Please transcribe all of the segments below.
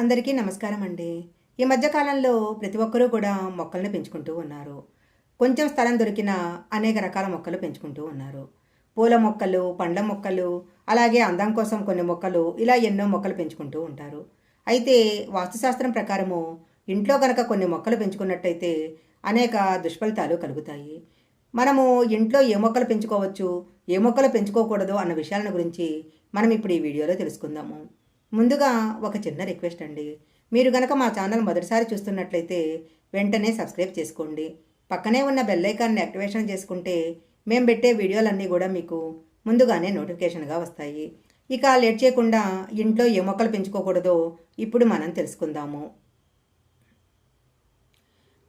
అందరికీ నమస్కారం అండి. ఈ మధ్యకాలంలో ప్రతి ఒక్కరూ కూడా మొక్కలను పెంచుకుంటూ ఉన్నారు. కొంచెం స్థలం దొరికిన అనేక రకాల మొక్కలు పెంచుకుంటూ ఉన్నారు. పూల మొక్కలు పండ్ల మొక్కలు అలాగే అందం కోసం కొన్ని మొక్కలు ఇలా ఎన్నో మొక్కలు పెంచుకుంటూ ఉంటారు. అయితే వాస్తుశాస్త్రం ప్రకారము ఇంట్లో కనుక కొన్ని మొక్కలు పెంచుకున్నట్టయితే అనేక దుష్ఫలితాలు కలుగుతాయి. మనము ఇంట్లో ఏ మొక్కలు పెంచుకోవచ్చు ఏ మొక్కలు పెంచుకోకూడదు అన్న విషయాలను గురించి మనం ఇప్పుడు ఈ వీడియోలో తెలుసుకుందాము. ముందుగా ఒక చిన్న రిక్వెస్ట్ అండి. మీరు గనక మా ఛానల్ మొదటిసారి చూస్తున్నట్లయితే వెంటనే సబ్స్క్రైబ్ చేసుకోండి. పక్కనే ఉన్న బెల్ ఐకాన్ని యాక్టివేషన్ చేసుకుంటే మేము పెట్టే వీడియోలన్నీ కూడా మీకు ముందుగానే నోటిఫికేషన్గా వస్తాయి. ఇక లేట్ చేయకుండా ఇంట్లో ఏ మొక్కలు పెంచుకోకూడదో ఇప్పుడు మనం తెలుసుకుందాము.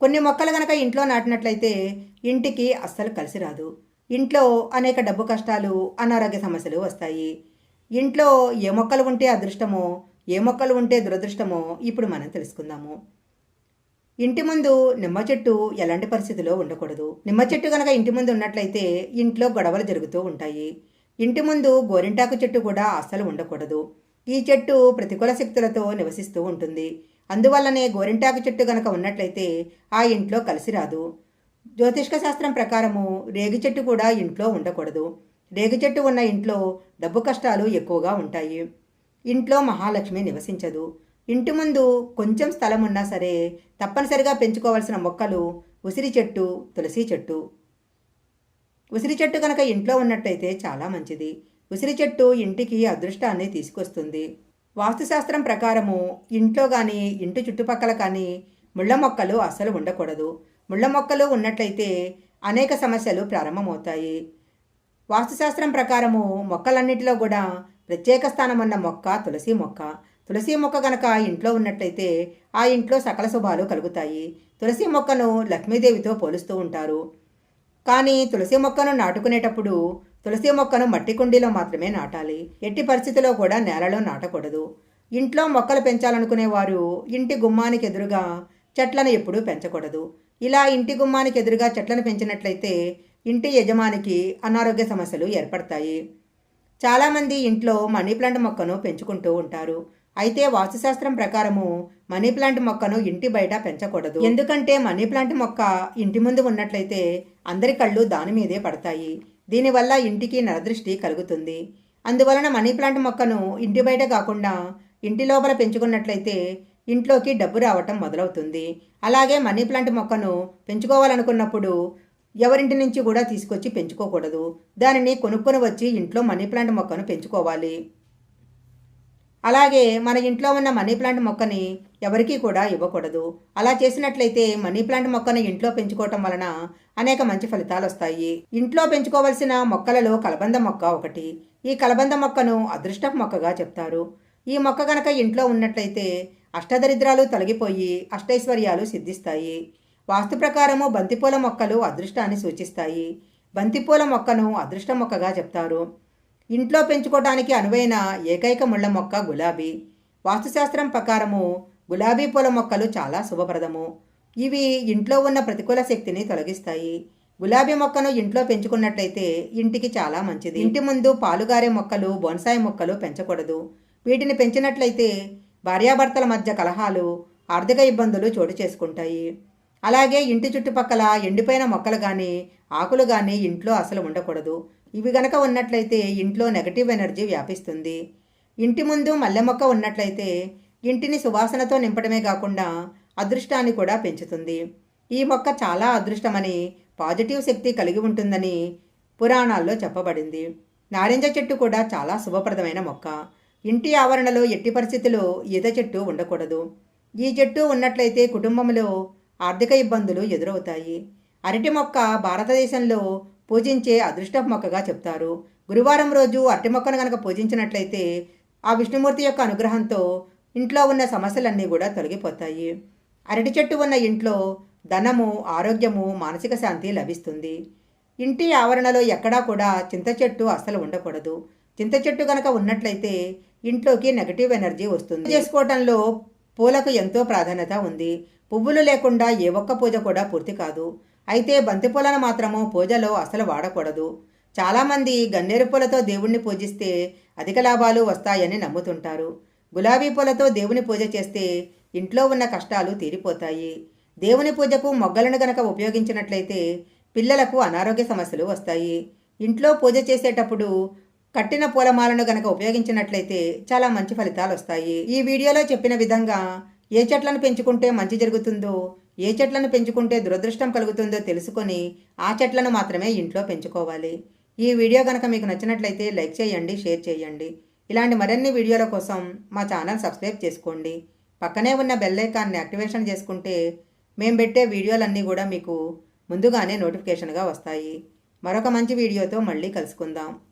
కొన్ని మొక్కలు గనక ఇంట్లో నాటినట్లయితే ఇంటికి అస్సలు కలిసి రాదు. ఇంట్లో అనేక డబ్బు కష్టాలు అనారోగ్య సమస్యలు వస్తాయి. ఇంట్లో ఏ మొక్కలు ఉంటే అదృష్టమో ఏ మొక్కలు ఉంటే దురదృష్టమో ఇప్పుడు మనం తెలుసుకుందాము. ఇంటి ముందు నిమ్మ చెట్టు ఎలాంటి పరిస్థితిలో ఉండకూడదు. నిమ్మ చెట్టు కనుక ఇంటి ముందు ఉన్నట్లయితే ఇంట్లో గొడవలు జరుగుతూ ఉంటాయి. ఇంటి ముందు గోరింటాకు చెట్టు కూడా అస్సలు ఉండకూడదు. ఈ చెట్టు ప్రతికూల శక్తులతో నివసిస్తూ ఉంటుంది. అందువల్లనే గోరింటాకు చెట్టు గనక ఉన్నట్లయితే ఆ ఇంట్లో కలిసి రాదు. జ్యోతిష్క శాస్త్రం ప్రకారము రేగి చెట్టు కూడా ఇంట్లో ఉండకూడదు. రేగి చెట్టు ఉన్న ఇంట్లో డబ్బు కష్టాలు ఎక్కువగా ఉంటాయి. ఇంట్లో మహాలక్ష్మి నివసించదు. ఇంటి ముందు కొంచెం స్థలం ఉన్నా సరే తప్పనిసరిగా పెంచుకోవాల్సిన మొక్కలు ఉసిరి చెట్టు తులసి చెట్టు. ఉసిరి చెట్టు కనుక ఇంట్లో ఉన్నట్టయితే చాలా మంచిది. ఉసిరి చెట్టు ఇంటికి అదృష్టాన్ని తీసుకొస్తుంది. వాస్తుశాస్త్రం ప్రకారము ఇంట్లో కానీ ఇంటి చుట్టుపక్కల కానీ ముళ్ళ మొక్కలు అస్సలు ఉండకూడదు. ముళ్ళ మొక్కలు ఉన్నట్లయితే అనేక సమస్యలు ప్రారంభమవుతాయి. వాస్తుశాస్త్రం ప్రకారము మొక్కలన్నిటిలో కూడా ప్రత్యేక స్థానం ఉన్న మొక్క తులసి మొక్క. తులసి మొక్క గనక ఇంట్లో ఉన్నట్లయితే ఆ ఇంట్లో సకల శుభాలు కలుగుతాయి. తులసి మొక్కను లక్ష్మీదేవితో పోలుస్తూ ఉంటారు. కానీ తులసి మొక్కను నాటుకునేటప్పుడు తులసి మొక్కను మట్టి కుండీలో మాత్రమే నాటాలి. ఎట్టి పరిస్థితిలో కూడా నేలలో నాటకూడదు. ఇంట్లో మొక్కలు పెంచాలనుకునే వారు ఇంటి గుమ్మానికి ఎదురుగా చెట్లను ఎప్పుడూ పెంచకూడదు. ఇలా ఇంటి గుమ్మానికి ఎదురుగా చెట్లను పెంచినట్లయితే ఇంటి యజమానికి అనారోగ్య సమస్యలు ఏర్పడతాయి. చాలామంది ఇంట్లో మనీ ప్లాంట్ మొక్కను పెంచుకుంటూ ఉంటారు. అయితే వాస్తుశాస్త్రం ప్రకారము మనీ ప్లాంట్ మొక్కను ఇంటి బయట పెంచకూడదు. ఎందుకంటే మనీ ప్లాంట్ మొక్క ఇంటి ముందు ఉన్నట్లయితే అందరి కళ్ళు దాని మీదే పడతాయి. దీనివల్ల ఇంటికి నరదృష్టి కలుగుతుంది. అందువలన మనీ ప్లాంట్ మొక్కను ఇంటి బయట కాకుండా ఇంటి లోపల పెంచుకున్నట్లయితే ఇంట్లోకి డబ్బు రావటం మొదలవుతుంది. అలాగే మనీ ప్లాంట్ మొక్కను పెంచుకోవాలనుకున్నప్పుడు ఎవరింటి నుంచి కూడా తీసుకొచ్చి పెంచుకోకూడదు. దానిని కొనుక్కొని వచ్చి ఇంట్లో మనీ ప్లాంట్ మొక్కను పెంచుకోవాలి. అలాగే మన ఇంట్లో ఉన్న మనీ ప్లాంట్ మొక్కని ఎవరికీ కూడా ఇవ్వకూడదు. అలా చేసినట్లయితే మనీ ప్లాంట్ మొక్కను ఇంట్లో పెంచుకోవటం వలన అనేక మంచి ఫలితాలు వస్తాయి. ఇంట్లో పెంచుకోవలసిన మొక్కలలో కలబంద మొక్క ఒకటి. ఈ కలబంద మొక్కను అదృష్టపు మొక్కగా చెప్తారు. ఈ మొక్క కనుక ఇంట్లో ఉన్నట్లయితే అష్టదరిద్రాలు తొలగిపోయి అష్టైశ్వర్యాలు సిద్ధిస్తాయి. వాస్తు ప్రకారము బంతిపూల మొక్కలు అదృష్టాన్ని సూచిస్తాయి. బంతిపూల మొక్కను అదృష్ట మొక్కగా చెప్తారు. ఇంట్లో పెంచుకోవడానికి అనువైన ఏకైక ముళ్ళ మొక్క గులాబీ. వాస్తుశాస్త్రం ప్రకారము గులాబీ పూల మొక్కలు చాలా శుభప్రదము. ఇవి ఇంట్లో ఉన్న ప్రతికూల శక్తిని తొలగిస్తాయి. గులాబీ మొక్కను ఇంట్లో పెంచుకున్నట్లయితే ఇంటికి చాలా మంచిది. ఇంటి ముందు పాలుగారే మొక్కలు బొన్సాయి మొక్కలు పెంచకూడదు. వీటిని పెంచినట్లయితే భార్యాభర్తల మధ్య కలహాలు ఆర్థిక ఇబ్బందులు చోటు చేసుకుంటాయి. అలాగే ఇంటి చుట్టుపక్కల ఎండిపోయిన మొక్కలు కానీ ఆకులు కానీ ఇంట్లో అసలు ఉండకూడదు. ఇవి గనక ఉన్నట్లయితే ఇంట్లో నెగటివ్ ఎనర్జీ వ్యాపిస్తుంది. ఇంటి ముందు మల్లె మొక్క ఉన్నట్లయితే ఇంటిని సువాసనతో నింపడమే కాకుండా అదృష్టాన్ని కూడా పెంచుతుంది. ఈ మొక్క చాలా అదృష్టమని పాజిటివ్ శక్తి కలిగి ఉంటుందని పురాణాల్లో చెప్పబడింది. నారింజ చెట్టు కూడా చాలా శుభప్రదమైన మొక్క. ఇంటి ఆవరణలో ఎట్టి పరిస్థితిలో ఈత చెట్టు ఉండకూడదు. ఈ చెట్టు ఉన్నట్లయితే కుటుంబంలో ఆర్థిక ఇబ్బందులు ఎదురవుతాయి. అరటి మొక్క భారతదేశంలో పూజించే అదృష్ట మొక్కగా చెప్తారు. గురువారం రోజు అరటి మొక్కను కనుక పూజించినట్లయితే ఆ విష్ణుమూర్తి యొక్క అనుగ్రహంతో ఇంట్లో ఉన్న సమస్యలన్నీ కూడా తొలగిపోతాయి. అరటి చెట్టు ఉన్న ఇంట్లో ధనము ఆరోగ్యము మానసిక శాంతి లభిస్తుంది. ఇంటి ఆవరణలో ఎక్కడా కూడా చింత చెట్టు అస్సలు ఉండకూడదు. చింత చెట్టు కనుక ఉన్నట్లయితే ఇంట్లోకి నెగటివ్ ఎనర్జీ వస్తుంది. చేసుకోవటంలో పూలకు ఎంతో ప్రాధాన్యత ఉంది. పువ్వులు లేకుండా ఏ ఒక్క పూజ కూడా పూర్తి కాదు. అయితే బంతిపూలను మాత్రము పూజలో అసలు వాడకూడదు. చాలామంది గన్నేరు పూలతో దేవుణ్ణి పూజిస్తే అధిక లాభాలు వస్తాయని నమ్ముతుంటారు. గులాబీ పూలతో దేవుని పూజ చేస్తే ఇంట్లో ఉన్న కష్టాలు తీరిపోతాయి. దేవుని పూజకు మొగ్గలను గనక ఉపయోగించినట్లయితే పిల్లలకు అనారోగ్య సమస్యలు వస్తాయి. ఇంట్లో పూజ చేసేటప్పుడు కట్టిన పూలమాలను గనక ఉపయోగించినట్లయితే చాలా మంచి ఫలితాలు వస్తాయి. ఈ వీడియోలో చెప్పిన విధంగా ఏ చెట్లను పెంచుకుంటే మంచి జరుగుతుందో ఏ చెట్లను పెంచుకుంటే దురదృష్టం కలుగుతుందో తెలుసుకొని ఆ చెట్లను మాత్రమే ఇంట్లో పెంచుకోవాలి. ఈ వీడియో కనుక మీకు నచ్చినట్లయితే లైక్ చేయండి షేర్ చేయండి. ఇలాంటి మరిన్ని వీడియోల కోసం మా ఛానల్ సబ్స్క్రైబ్ చేసుకోండి. పక్కనే ఉన్న బెల్ ఐకాన్ని యాక్టివేషన్ చేసుకుంటే మేము పెట్టే వీడియోలన్నీ కూడా మీకు ముందుగానే నోటిఫికేషన్గా వస్తాయి. మరొక మంచి వీడియోతో మళ్ళీ కలుసుకుందాం.